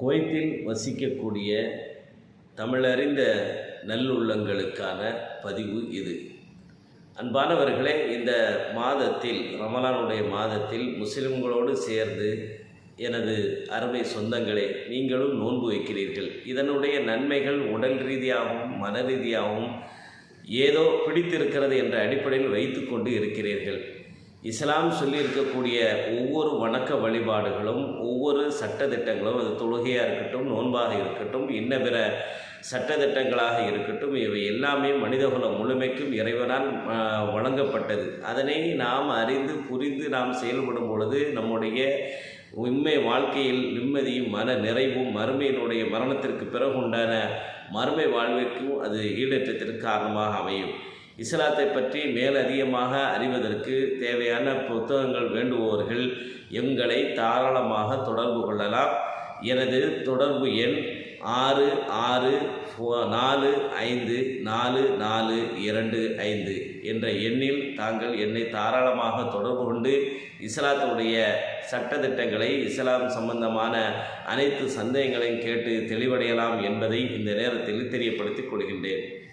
குவைத்தில் வசிக்கக்கூடிய தமிழறிந்த நல்லுள்ளங்களுக்கான பதிவு இது. அன்பானவர்களே இந்த மாதத்தில் ரமலானுடைய மாதத்தில் முஸ்லிம்களோடு சேர்ந்து எனது அருமை சொந்தங்களே நீங்களும் நோன்பு வைக்கிறீர்கள். இதனுடைய நன்மைகள் உடல் ரீதியாகவும் மன ரீதியாகவும் ஏதோ பிடித்திருக்கிறது என்ற அடிப்படையில் வைத்து கொண்டு இருக்கிறீர்கள். இஸ்லாம் சொல்லியிருக்கக்கூடிய ஒவ்வொரு வணக்க வழிபாடுகளும் ஒவ்வொரு சட்டத்திட்டங்களும் அது தொழுகையாக இருக்கட்டும் நோன்பாக இருக்கட்டும் இன்ன பிற சட்டத்திட்டங்களாக இருக்கட்டும் இவை எல்லாமே மனிதகுலம் முழுமைக்கும் இறைவனால் வழங்கப்பட்டது. அதனை நாம் அறிந்து புரிந்து நாம் செயல்படும் பொழுது நம்முடைய உண்மை வாழ்க்கையில் நிம்மதியும் மன நிறைவும் மறுமையினுடைய மரணத்திற்கு பிறகு உண்டான மறுமை வாழ்விற்கும் அது ஈடேற்றத்திற்கு காரணமாக அமையும். இஸ்லாத்தை பற்றி மேலதிகமாக அறிவதற்கு தேவையான புத்தகங்கள் வேண்டுபவர்கள் எங்களை தாராளமாக தொடர்பு கொள்ளலாம். எனது தொடர்பு எண் ஆறு ஆறு ஃபோ- நாலு ஐந்து நாலு நாலு இரண்டு ஐந்து என்ற எண்ணில் தாங்கள் என்னை தாராளமாக தொடர்பு கொண்டு இஸ்லாத்துடைய சட்டத்திட்டங்களை இஸ்லாம் சம்பந்தமான அனைத்து சந்தேகங்களையும் கேட்டு தெளிவடையலாம் என்பதை இந்த நேரத்தில் தெரியப்படுத்திக் கொள்கின்றேன்.